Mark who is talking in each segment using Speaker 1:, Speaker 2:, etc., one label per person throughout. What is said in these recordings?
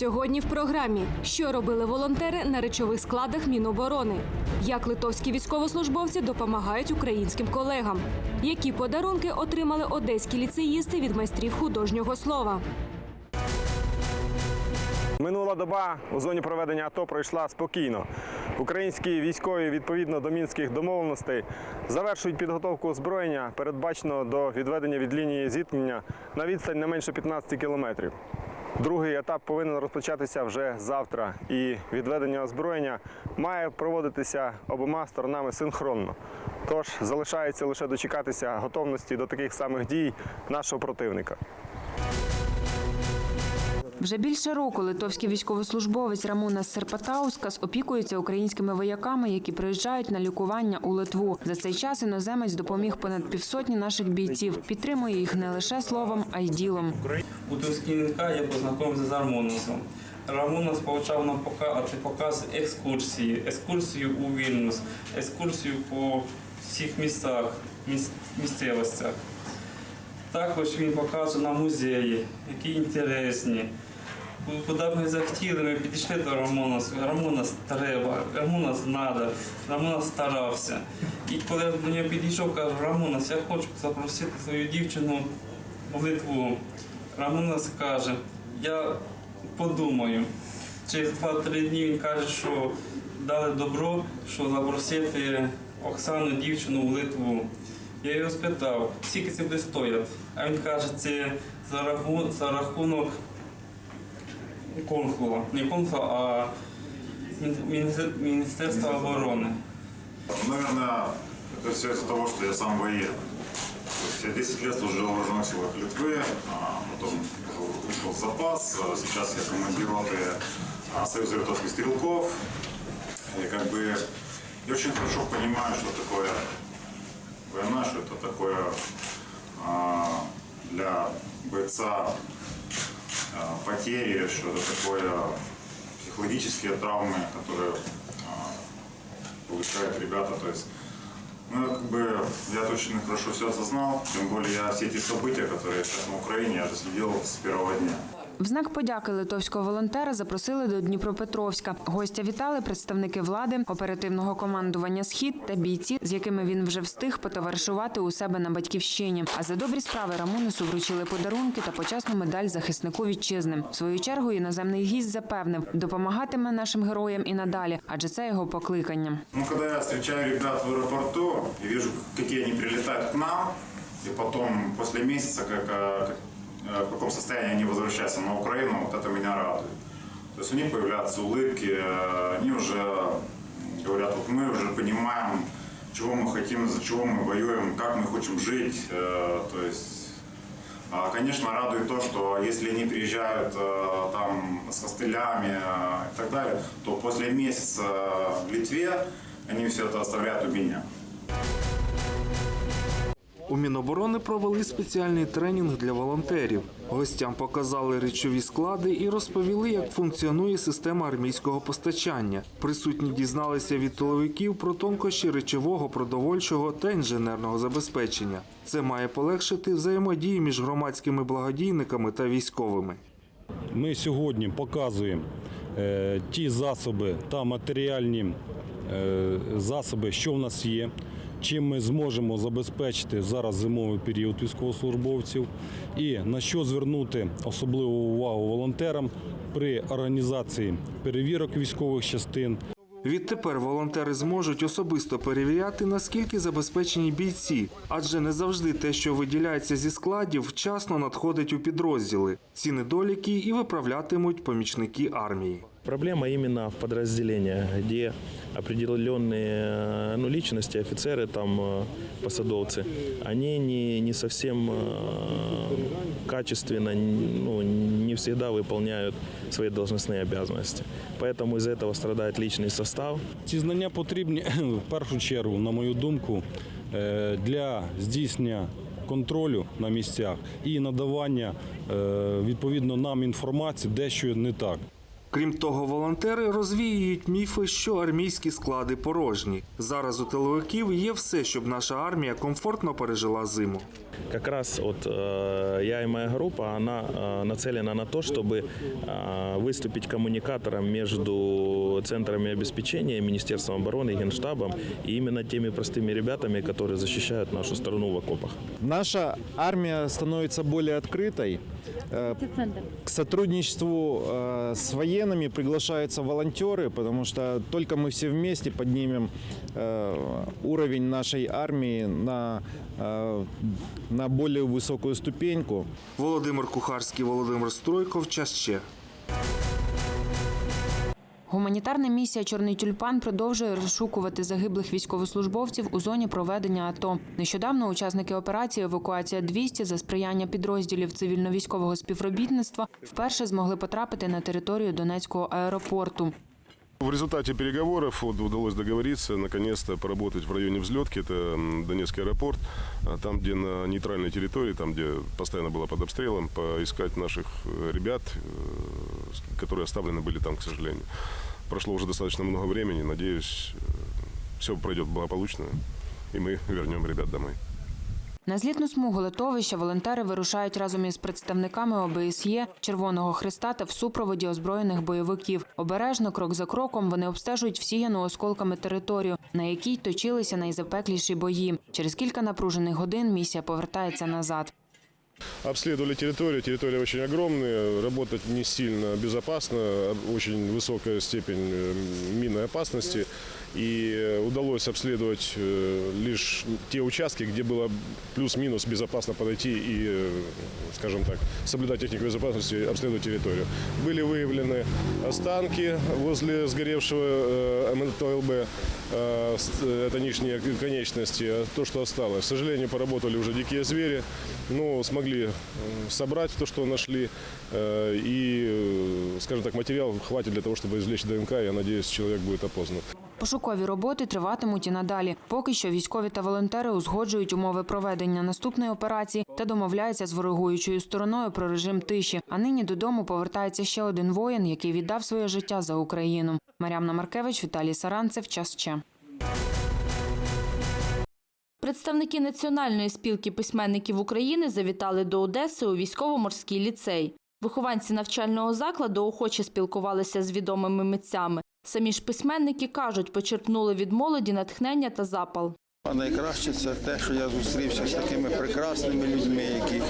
Speaker 1: Сьогодні в програмі що робили волонтери на речових складах Міноборони, як литовські військовослужбовці допомагають українським колегам, які подарунки отримали одеські ліцеїсти від майстрів художнього слова.
Speaker 2: Минула доба у зоні проведення АТО пройшла спокійно. Українські військові відповідно до мінських домовленостей завершують підготовку озброєння, передбачено до відведення від лінії зіткнення на відстань не менше 15 кілометрів. Другий етап повинен розпочатися вже завтра, і відведення озброєння має проводитися обома сторонами синхронно. Тож залишається лише дочекатися готовності до таких самих дій нашого противника.
Speaker 3: Вже більше року литовський військовослужбовець Рамунас Серпатаускас опікується українськими вояками, які приїжджають на лікування у Литву. За цей час іноземець допоміг понад півсотні наших бійців. Підтримує їх не лише словом, а й ділом.
Speaker 4: У Тускінка я познайомився з Рамоносом. Рамонос почав нам показати показ екскурсії, екскурсію у Вільнюс, екскурсію по всіх містах, місцевостях. Також він показує нам музеї, які інтересні. Куди захотіли, ми підійшли до Рамонаса. Рамонас треба, Рамонас треба, Рамонас старався. І коли я до нього підійшов, кажу, Рамонас, я хочу запросити свою дівчину в Литву. Рамонас каже, я подумаю. Через 2-3 дні він каже, що дали добро, що запросити Оксану дівчину в Литву. Я його спитав, скільки це буде стояти. А він каже, це за рахунок консула. Не консула, а Мін- Міністер- Міністерства оборони.
Speaker 5: Наверное, это все из-за того, что я сам военный. То есть я 10 лет служил в вооруженных силах Литвы, а потом ушел в запас. а Сейчас я командир роты а, Союза литовских стрелков. И как бы я очень хорошо понимаю, что такое война, что это такое а, для бойца а, потери, что это такое психологические травмы, которые а, получают ребята. То есть, ну, как бы я очень хорошо все осознал, тем более я все эти события, которые сейчас на Украине, я же следил с первого дня.
Speaker 3: В знак подяки литовського волонтера запросили до Дніпропетровська. Гостя вітали представники влади, оперативного командування Схід та бійці, з якими він вже встиг потоваришувати у себе на батьківщині. А за добрі справи Рамунусу вручили подарунки та почесну медаль захиснику вітчизни. В свою чергу іноземний гість запевнив, допомагатиме нашим героям і надалі, адже це його покликання.
Speaker 5: Ну, когда я встречаю ребят в аэропорту и вижу, какие они прилетают к нам, месяца, как, а, как, а, в каком состоянии они возвращаются на Украину, вот это меня радует. То есть у них появляются улыбки, а, они уже говорят, вот мы уже понимаем, чего мы хотим, за чего мы воюем, как мы хотим жить. э, То есть а, Конечно, радует то, что если они приезжают э, там с костылями э, и так далее, то после месяца в Литве они все это оставляют у меня.
Speaker 6: У Міноборони провели спеціальний тренінг для волонтерів. Гостям показали речові склади і розповіли, як функціонує система армійського постачання. Присутні дізналися від тиловиків про тонкощі речового, продовольчого та інженерного забезпечення. Це має полегшити взаємодію між громадськими благодійниками та військовими.
Speaker 7: Ми сьогодні показуємо е, ті засоби та матеріальні е, засоби, що в нас є, чим ми зможемо забезпечити зараз зимовий період військовослужбовців, і на що звернути особливу увагу волонтерам при організації перевірок військових частин.
Speaker 6: Відтепер волонтери зможуть особисто перевіряти, наскільки забезпечені бійці, адже не завжди те, що виділяється зі складів, вчасно надходить у підрозділи. Ці недоліки і виправлятимуть помічники армії.
Speaker 8: Проблема именно в подразделениях, где определенные ну, личности, офицеры, там, э, посадовцы, они не, не совсем э, качественно, ну, не всегда выполняют свои должностные обязанности. Поэтому из-за этого страдает личный состав.
Speaker 7: Ці знання потрібні в першу чергу, на мою думку, е, для здійснення контролю на місцях і надавання е, відповідно нам інформації, де що не так.
Speaker 6: Крім того, волонтери розвіюють міфи, що армійські склади порожні. Зараз у тиловиків є все, щоб наша армія комфортно пережила зиму.
Speaker 8: Как раз вот э, я и моя группа, она э, нацелена на то, чтобы э, выступить коммуникатором между центрами обеспечения, Министерством обороны, Генштабом и именно теми простыми ребятами, которые защищают нашу страну в окопах.
Speaker 9: Наша армия становится более открытой. Э, К сотрудничеству э, с военными приглашаются волонтеры, потому что только мы все вместе поднимем э, уровень нашей армии на, э, на более высокую ступеньку.
Speaker 6: Володимир Кухарський, Володимир Стройков. Час ще.
Speaker 3: Гуманітарна місія Чорний тюльпан продовжує розшукувати загиблих військовослужбовців у зоні проведення АТО. Нещодавно учасники операції Евакуація 200 за сприяння підрозділів цивільно-військового співробітництва вперше змогли потрапити на територію Донецького аеропорту.
Speaker 10: В результате переговоров вот, удалось договориться, наконец-то поработать в районе взлетки, это м, Донецкий аэропорт, а там, где на нейтральной территории, там, где постоянно была под обстрелом, поискать наших э, ребят, э, с- которые оставлены были там, к сожалению. Прошло уже достаточно много времени, надеюсь, все пройдет благополучно, и мы вернем ребят домой.
Speaker 3: На злітну смугу литовища волонтери вирушають разом із представниками ОБСЄ, Червоного Христа та в супроводі озброєних бойовиків. Обережно, крок за кроком, вони обстежують всіяну осколками територію, на якій точилися найзапекліші бої. Через кілька напружених годин місія повертається назад.
Speaker 10: Обследовали территорию. Территория очень огромная, работать не сильно безопасно, очень высокая степень э, минной опасности. И э, удалось обследовать э, лишь те участки, где было плюс-минус безопасно подойти и, э, скажем так, соблюдать технику безопасности, обследовать территорию. Были выявлены останки возле сгоревшего МНТЛБ, с- это нижние конечности, а то, что осталось. К сожалению, поработали уже дикие звери, но смогли собрать то, что нашли, и, скажем так, материал хватит для того, чтобы извлечь ДНК. Я надеюсь, человек будет опознан.
Speaker 3: Пошукові роботи триватимуть і надалі. Поки що військові та волонтери узгоджують умови проведення наступної операції та домовляються з ворогуючою стороною про режим тиші. А нині додому повертається ще один воїн, який віддав своє життя за Україну. Мар'ямна Маркевич, Віталій Саранцев. Час ще.
Speaker 11: Представники Національної спілки письменників України завітали до Одеси у військово-морський ліцей. Вихованці навчального закладу охоче спілкувалися з відомими митцями. Самі ж письменники кажуть, почерпнули від молоді натхнення та запал.
Speaker 12: А найкраще це те, що я зустрівся з такими прекрасними людьми, які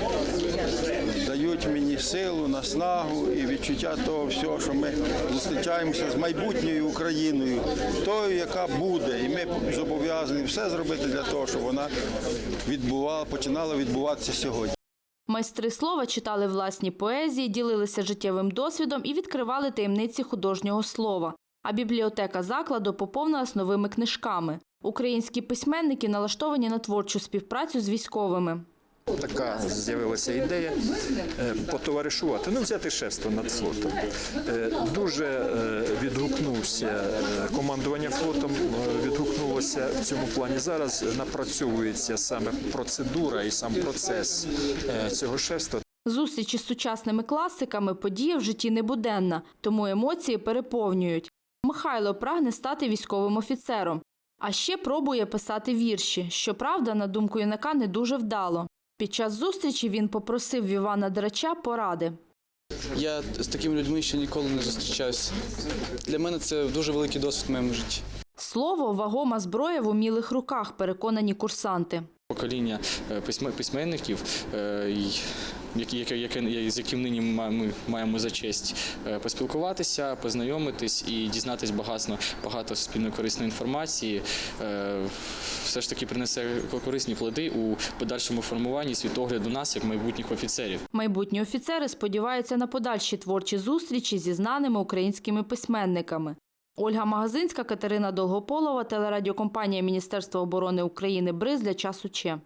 Speaker 12: дають мені силу, наснагу і відчуття того всього, що ми зустрічаємося з майбутньою Україною, тою, яка буде. І ми зобов'язані все зробити для того, щоб вона відбувала, починала відбуватися сьогодні.
Speaker 11: Майстри слова читали власні поезії, ділилися життєвим досвідом і відкривали таємниці художнього слова. А бібліотека закладу поповнилась новими книжками. Українські письменники налаштовані на творчу співпрацю з військовими.
Speaker 13: Така з'явилася ідея е, потоваришувати, ну взяти шефство над флотом. Е, Дуже е, відгукнувся командування флотом, відгукнулося в цьому плані. Зараз напрацьовується саме процедура і сам процес цього шефства.
Speaker 11: Зустріч із сучасними класиками подія в житті небуденна, тому емоції переповнюють. Михайло прагне стати військовим офіцером, а ще пробує писати вірші. Щоправда, на думку юнака, не дуже вдало. Під час зустрічі він попросив Івана Драча поради.
Speaker 14: Я з такими людьми ще ніколи не зустрічався. Для мене це дуже великий досвід в моєму житті.
Speaker 11: Слово вагома зброя в умілих руках, переконані курсанти.
Speaker 14: Покоління е, письме- письменників, е, яке, яке, з яким нині ми маємо за честь е, поспілкуватися, познайомитись і дізнатись багато, багато спільно корисної інформації, все ж таки принесе корисні плоди у подальшому формуванні світогляду нас як майбутніх офіцерів.
Speaker 11: Майбутні офіцери сподіваються на подальші творчі зустрічі зі знаними українськими письменниками. Ольга Магазинська, Катерина Долгополова, телерадіокомпанія Міністерства оборони України «Бриз» для часу Че.